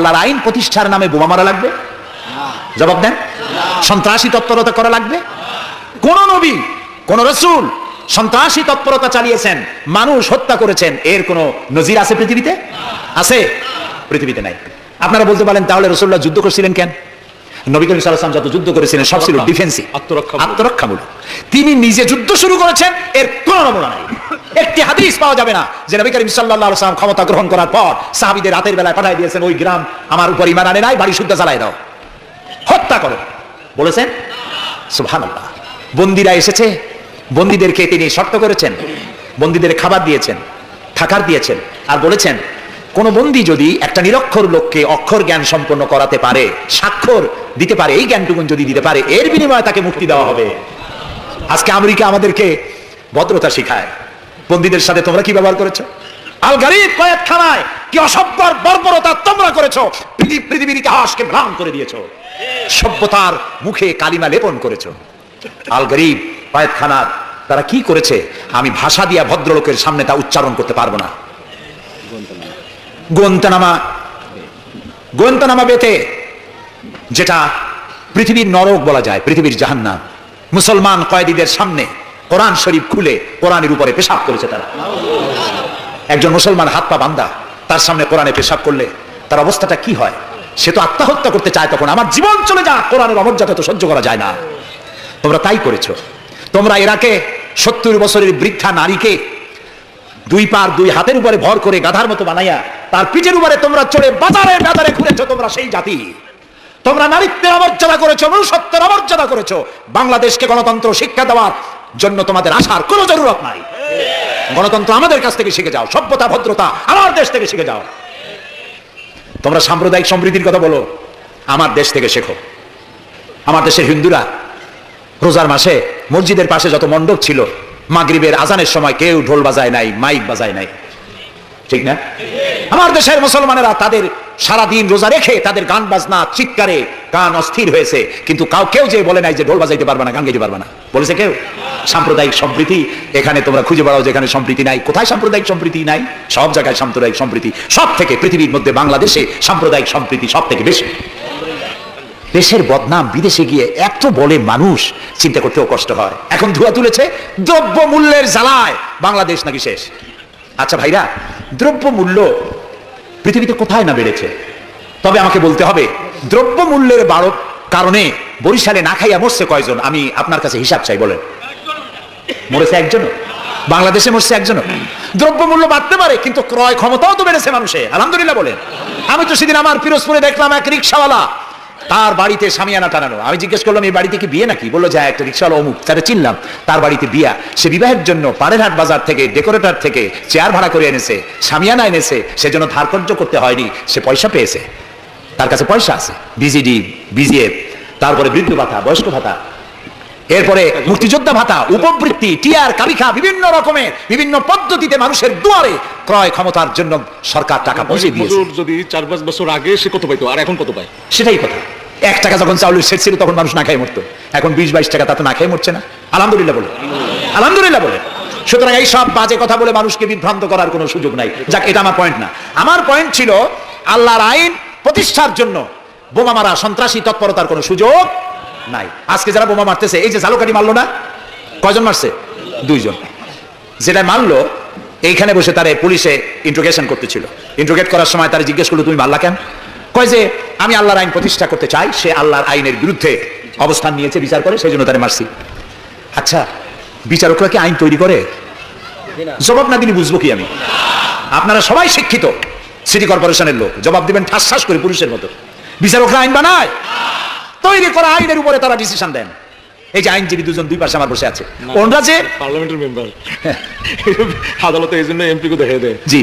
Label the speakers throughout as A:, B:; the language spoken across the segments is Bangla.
A: আল্লাহর আইন প্রতিষ্ঠার নামে বোমা মারা লাগবে? জবাব দেন। সন্ত্রাসী তৎপরতা করা লাগবে? কোন নবী কোন রসুল সন্ত্রাসী তৎপরতা চালিয়েছেন মানুষ হত্যা করেছেন এর কোন নজির আছে পৃথিবীতে? আছে। পৃথিবীতে নাই। আপনারা বলতে পারেন তাহলে রসুল্লাহ যুদ্ধ করছিলেন কেন? নবী করিম সাল্লাল্লাহু যত যুদ্ধ করেছিলেন সব ছিল ডিফেন্সিভ
B: আত্মরক্ষামূলক।
A: আত্মরক্ষামূলক তিনি নিজে যুদ্ধ শুরু করেছেন এর কোন নমুনা নাই। একটি হাদিস পাওয়া যাবে না যে নবী করিম সাল্লাল্লাহু আলাইহি ওয়াসাল্লাম ক্ষমতা গ্রহণ করার পর সাহাবীদের রাতের বেলায় পাঠিয়ে দিয়েছেন, ওই গ্রাম আমার উপর ইমান আনে নাই, বাড়ি শুদ্ধ জ্বালায় দাও। হত্যা করো। বলেছেন? সুবহানাল্লাহ। বন্দিরা এসেছে। বন্দীদেরকে তিনি শর্ত করেছেন, বন্দীদের খাবার দিয়েছেন, থাকার দিয়েছেন, আর বলেছেন, কোন বন্দী যদি একটা নিরক্ষর লোককে অক্ষর জ্ঞান সম্পন্ন করাতে পারে, স্বাক্ষর দিতে পারে, এই জ্ঞানটুকুন যদি দিতে পারে, এর বিনিময়ে তাকে মুক্তি দেওয়া হবে। আজকে আমেরিকা আমাদেরকে ভদ্রতা শিখায়। বন্দীদের সাথে তোমরা কি ব্যবহার করেছ? আল গরিব কয়েকখানায় কি অসভ্যর বর্বরতা তোমরা করেছ? পৃথিবীর ইতিহাসকে ম্লান করে দিয়েছ। সভ্যতার মুখে কালিমা লেপন করেছ। আল গরিব কয়েকখানার তারা কি করেছে? আমি ভাষা দিয়া ভদ্রলোকের সামনে তা উচ্চারণ করতে পারব না। গোয়েন্তানামা গোয়েন্তানামা বেতে, যেটা পৃথিবীর নরক বলা যায়, পৃথিবীর জাহান্নাম। মুসলমান কয়েদিদের সামনে কোরআন শরীফ খুলে কোরআনের উপরে পেশাব করেছে তারা। একজন মুসলমান হাত পা বান্দা, তার সামনে কোরআনে পেশাব করলে তার অবস্থাটা কি হয়? সে তো আত্মহত্যা করতে চায় তখন, আমার জীবন চলে যা কোরআনের অমর্যাদা তো সহ্য করা যায় না। তোমরা তাই করেছ। তোমরা এরাকে সত্তর বছরের বৃদ্ধা নারীকে দুই পার দুই হাতের উপরে ভর করে গাধার মতো বানাইয়া তার পিঠের উপরে তোমরা চড়ে বাজারে বাজারে ঘুরেছো, তোমরা সেই জাতি। তোমরা নারীত্বের অমর্যাদা করেছ, মনুষ্যত্বের অমর্যাদা করেছ। বাংলাদেশকে গণতন্ত্র শিক্ষা দেওয়ার জন্য তোমাদের আসার কোনো জরুরত নাই। গণতন্ত্র আমাদের কাছ থেকে শিখে যাও, সভ্যতা, ভদ্রতা আমার দেশ থেকে শিখে যাও। তোমরা সাম্প্রদায়িক সমৃদ্ধির কথা বলো, আমার দেশ থেকে শেখো। আমার দেশের হিন্দুরা রোজার মাসে মসজিদের পাশে যত মণ্ডপ ছিল, মাগরিবের আজানের সময় কেউ ঢোল বাজায় নাই, মাইক বাজায় নাই। ঠিক না? আমার দেশের মুসলমানেরা তাদের সারা দিন রোজা রেখে তাদের গান বাজনা, চিৎকারে গান অস্থির হয়েছে। কিন্তু কাউ কেউ যে বলে নাই যে ঢোল বাজাইতে পারবে না, গান গাইতে পারবে না। বলেছে কেউ? সাম্প্রদায়িক সম্প্রীতি, এখানে তোমরা খুঁজে বেড়াও যেখানে সম্প্রীতি নাই। কোথায় সাম্প্রদায়িক সম্প্রীতি নাই? সব জায়গায় সাম্প্রদায়িক সম্প্রীতি। সব থেকে পৃথিবীর মধ্যে বাংলাদেশে সাম্প্রদায়িক সম্প্রীতি সব থেকে বেশি। দেশের বদনাম বিদেশে গিয়ে এত বলে মানুষ, চিন্তা করতেও কষ্ট হয়। এখন ধোয়া তুলেছে দ্রব্য মূল্যের জ্বালায় বাংলাদেশ নাকি শেষ? আচ্ছা ভাইরা দ্রব্য মূল্য পৃথিবীতে কোথায় না বেড়েছে? তবে আমাকে বলতে হবে, দ্রব্যমূল্যের মূল্যের বাড়ো কারণে বরিশালে না খাইয়া মরছে কয়জন? আমি আপনার কাছে হিসাব চাই, বলেন। মরেছে একজন বাংলাদেশে মরছে একজনও? দ্রব্যমূল্য বাড়তে পারে, কিন্তু ক্রয় ক্ষমতাও তো বেড়েছে মানুষে আলহামদুলিল্লাহ বলেন। আমি তো সেদিন আমার পিরোজপুরে দেখলাম এক রিক্সাওয়ালা তার বাড়িতে সামিয়ানা টানানো। আমি জিজ্ঞেস করলাম এই বাড়িতে কি বিয়ে নাকি? বলল যে একটা রিক্সাওয়ালা অমুক। তারা চিনলাম তার বাড়িতে বিয়া। সে বিবাহের জন্য পাড়েরহাট বাজার থেকে ডেকোরেটর থেকে চেয়ার ভাড়া করে এনেছে সামিয়ানা এনেছে। সেজন্য ধারকর্য করতে হয়নি সে পয়সা পেয়েছে। তার কাছে পয়সা আছে বিজিডি বিজিএফ তারপরে বৃদ্ধ ভাতা বয়স্ক ভাতা। এরপরে মুক্তিযোদ্ধা ভাতা উপবৃত্তি টিআর কালিখা বিভিন্ন রকমের বিভিন্ন পদ্ধতিতে মানুষের দুয়ারে ক্রয় ক্ষমতার জন্য সরকার টাকা পৌঁছে দিয়েছে।
B: যদি চার পাঁচ বছর আগে সে কত পাইতো? আর এখন কত পায়?
A: সেটাই কথা। এক টাকা যখন চাউলের সেট ছিল, তখন মানুষ না খেয়ে মরতো। এখন বিশ, বাইশ টাকা তাতে না খেয়ে মরছে না। আলহামদুলিল্লাহ বলে। আলহামদুলিল্লাহ বলে। সুতরাং এই সব বাজে কথা বলে মানুষকে বিভ্রান্ত করার কোনো সুযোগ নাই। যাক, এটা আমার পয়েন্ট না। আমার পয়েন্ট ছিল আল্লাহর আইন প্রতিষ্ঠার জন্য বোমা মারা, সন্ত্রাসী তৎপরতার কোনো সুযোগ নাই। আজকে যারা বোমা মারতেছে, এই যে জালুকাটি মারলো না? কয়জন মারছে? দুইজন। যেটা মারলো, এইখানে বসে তারে পুলিশে ইন্ট্রোগেশন করতেছিল। ইন্ট্রোগেট করার সময় তারা জিজ্ঞেস করল, তুমি মারলা কেন? কয় যে আমি আল্লাহর আইন প্রতিষ্ঠা করতে চাই সে আল্লাহর আইনের বিরুদ্ধে অবস্থান নিয়েছে বিচার করে সেই জন্য তারে মারছি। আচ্ছা বিচারকরা কি আইন তৈরি করে? জবাব না দিলে বুঝব কি আমি? আপনারা সবাই শিক্ষিত সিটি কর্পোরেশনের লোক। জবাব দিবেন ঠাস ঠাস করে পুরুষের মতো। বিচারকরা আইন বানায়। তৈরি করা আইনের উপরে তারা ডিসিশন দেন। এই যে আইনজীবী দুজন দুই পাশে আমার বসে আছে। ওনরা যে
B: পার্লামেন্টের মেম্বার। আদালতে এই জন্য এমপি কে দেখে দেয়।
A: জি।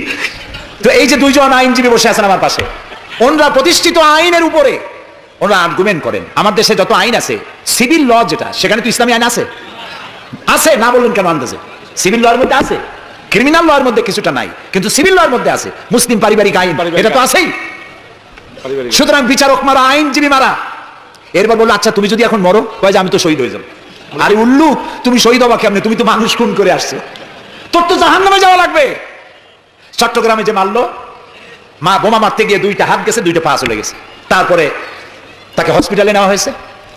A: তো এই যে দুইজন আইনজীবী বসে আছেন আমার পাশে ওনরা প্রতিষ্ঠিত আইনের উপরে। ওনারা আর্গুমেন্ট করেন। আমার দেশে যত আইন আছে সিভিল ল যেটা সেখানে তো ইসলামী আইন আছে। আছে না বললেন কেন আন্দাজে? সিভিল লর মধ্যে আছে ক্রিমিনাল লর মধ্যে কিছুটা নাই কিন্তু সিভিল লর মধ্যে আছে মুসলিম পারিবারিক আইন এটা তো আছেই। সুতরাং বিচারক মারা আইনজীবী মারা। এরপর বলল আচ্ছা তুমি যদি এখন মরো কয় যে আমি তো শহীদ হয়ে যাব। আরে উল্লু তুমি শহীদ হবা কেমনে? তুমি তো মানুষ খুন করে আসছো। তোর তো জাহান নামে যাওয়া লাগবে। চট্টগ্রামে যে মারলো মা বোমা মারতে গিয়ে দুইটা হাত গেছে দুইটা পা চলে গেছে। তারপরে তাকে হসপিটালে নেওয়া হয়েছে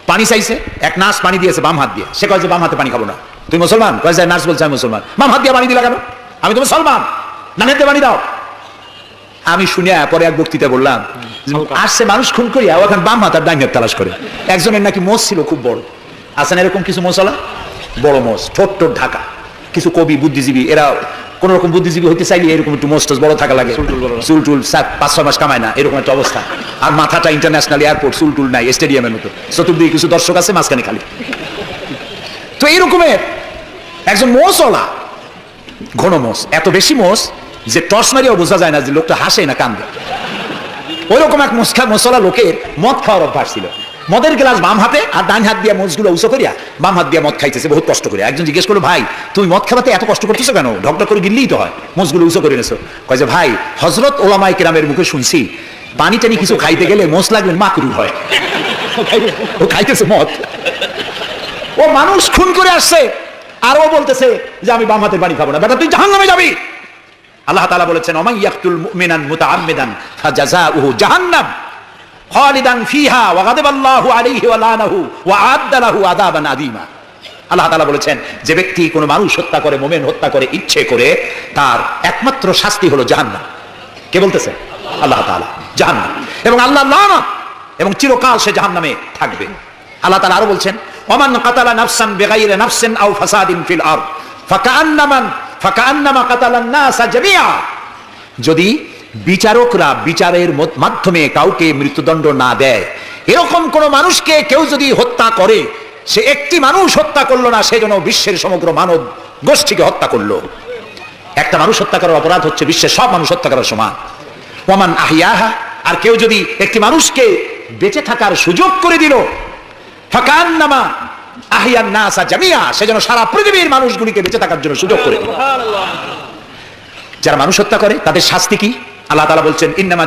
A: পানি চাইছে এক নার্স পানি দিয়েছে বাম হাত দিয়ে। সে কয় যে বাম হাতে পানি খাব না। তুই মুসলমান? কয় যে নার্স বলছে আমি মুসলমান। বাম হাত দিয়ে পানি দিলা কেন? আমি তো মুসলমান। নানের পানি দাও। আমি শুনিয়া পরে এক বক্তৃতা বললাম আসছে মানুষ খুন করিয়া ও এখন বাম হাত আর ডাইন হাত তালাশ করে। একজনের নাকি মোষ ছিল খুব বড়। আছেন এরকম কিছু মশলা বড় মোষ ঠোঁট টোট ঢাকা। কিছু কবি বুদ্ধিজীবী এরা কোন রকম বুদ্ধিজীবী হইতে চাইলে এরকম একটু মোষ টোস বড় থাকা লাগে।
B: চুল টুল
A: সাত পাঁচ ছয় মাস কামায় না এরকম একটা অবস্থা। আর মাথাটা ইন্টারন্যাশনাল এয়ারপোর্ট চুল টুল নাই স্টেডিয়ামের মতো। চতুর্দিকে কিছু দর্শক আছে মাঝখানে খালি। তো এইরকমের একজন মোষওয়ালা ঘন মোষ এত বেশি মোষ যে টর্চ মারিয়াও বোঝা যায় না যে লোকটা হাসে না কান্দে। ওইরকম এক মশলা লোকের মদ খাওয়ার অভ্যাস ছিল। মদের গ্লাস বাম হাতে আর ডান হাত দিয়ে মোজগুলো উঁচু করিয়া বাম হাত দিয়ে মদ খাইতেছে, বহুত কষ্ট করে। একজন জিজ্ঞেস করল, ভাই, তুমি মদ খাওয়াতে এত কষ্ট করতেছো কেন? ঢকঢক করে গিললেই তো হয়। মোজগুলো উঁচু করে নেছো কয় যে, ভাই হজরত ওলামাই কেরামের মুখে শুনছি, পানি টানি কিছু খাইতে গেলে মোষ লাগলে মাকরু হয়। ও খাইতেছে মদ। ও মানুষ খুন করে আসছে, আর ও বলতেছে যে, আমি বাম হাতের পানি খাব না। বেটা, তুই জাহান্নামে যাবি! আল্লাহ তাআলা বলেছেন ওমাই ইয়াকতুল মুমিনান মুতাআম্মিদান ফাজাযাউহু জাহান্নাম। খালিদান ফিহা ওয়া আলাইহি ওয়া লানাহু ওয়া আ'আদ্দা লাহু আযাবান আযীমা। আল্লাহ তাআলা বলেছেন, যে ব্যক্তি কোনো মানুষ হত্যা করে, মুমিন হত্যা করে, ইচ্ছে করে, তার একমাত্র শাস্তি হলো জাহান্নাম। কে বলতেছে? আল্লাহ তাআলা, জাহান্নাম। এবং আল্লাহ লানত, এবং চিরকাল সে জাহান্নামে থাকবে। আল্লাহ তাআলা আরও বলছেন, ওমান কাতালা নাফসান বিগাইরি নাফসিন আও ফাসাদিন ফিল আরদ ফাকান্নামান ফাকান্নামা কাতালান নাসা জামিআ। যদি বিচারকরা বিচারের মাধ্যমে কাউকে মৃত্যুদণ্ড না দেয়। এরকম কোন মানুষকে কেউ যদি হত্যা করে, সে একটি মানুষ হত্যা করল না সেজন্য বিশ্বের সমগ্র মানব গোষ্ঠীকে হত্যা করল। একটা মানুষ হত্যা করার অপরাধ হচ্ছে বিশ্বের সব মানুষ হত্যা করার সমান। ওমান আহিয়াহা, আর কেউ যদি একটি মানুষকে বেঁচে থাকার সুযোগ করে দিল, ফাকান্নামা আহিয়ান নাসা জামিয়া সেজন্য সারা পৃথিবীর মানুষগুলিকে বেঁচে থাকার জন্য সুযোগ করে দিল। যারা মানুষ হত্যা করে, তাদের শাস্তি কি? আল্লাহ তাআলা বলছেন, ইন্নামা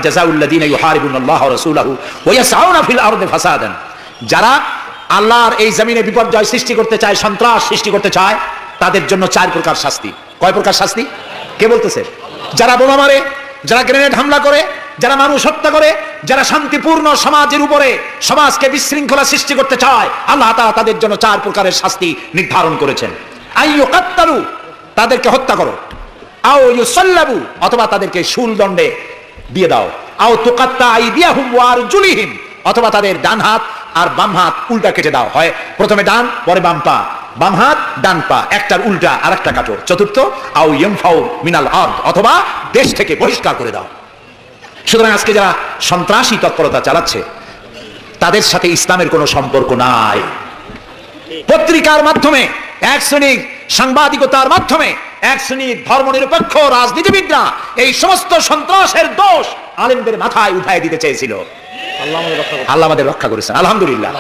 A: ওয়া ইয়াসআউনা ফিল আরদি ফাসাদান। যারা আল্লাহর এই জমিনে বিপর্যয় সৃষ্টি করতে চায়, সন্ত্রাস সৃষ্টি করতে চায়, তাদের জন্য চার প্রকার শাস্তি। কয় প্রকার শাস্তি? কে বলতেছে? যারা বোমা মারে, যারা গ্রেনেড হামলা করে, যারা মানুষ হত্যা করে, যারা শান্তিপূর্ণ সমাজের উপরে সমাজকে বিশৃঙ্খলা সৃষ্টি করতে চায়, আল্লাহ তাআলা তাদের জন্য চার প্রকারের শাস্তি নির্ধারণ করেছেন। আইয়ু কাত্তারু তাদেরকে হত্যা করো। আও ইউসাল্লাবু, অথবা তাদেরকে শুল দণ্ডে দিয়ে দাও। আও তুকাত্তা আইদিয়াহুম ওয়া আরজুলিহিম, অথবা তাদের ডান হাত আর বাম হাত উল্টা কেটে দাও। হয় প্রথমে ডান, পরে বাম পা। বাম হাত, ডান পা, একটার উল্টা আর একটা কাটো। চতুর্থ, আও ইয়মফাও মিনাল আর্দ, অথবা দেশ থেকে বহিষ্কার করে দাও। সুতরাং আজকে যারা সন্ত্রাসী তৎপরতা চালাচ্ছে, তাদের সাথে ইসলামের কোনো সম্পর্ক নাই। পত্রিকার মাধ্যমে, এক শ্রেণির সাংবাদিকতার মাধ্যমে এক শ্রেণির ধর্মনিরপেক্ষ রাজনীতিবিদরা এই সমস্ত সন্ত্রাসের দোষ আলেমদের মাথায় উঠায় দিতে চেয়েছিল। আল্লাহ আমাদের রক্ষা করেছেন আলহামদুলিল্লাহ।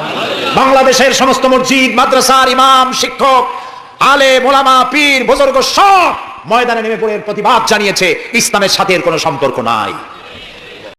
A: বাংলাদেশের সমস্ত মসজিদ মাদ্রাসার ইমাম শিক্ষক আলে মোলামা পীর বুজুর্গ সব ময়দানে নেমে পড়ে প্রতিবাদ জানিয়েছে ইসলামের সাথে এর কোনো সম্পর্ক নাই।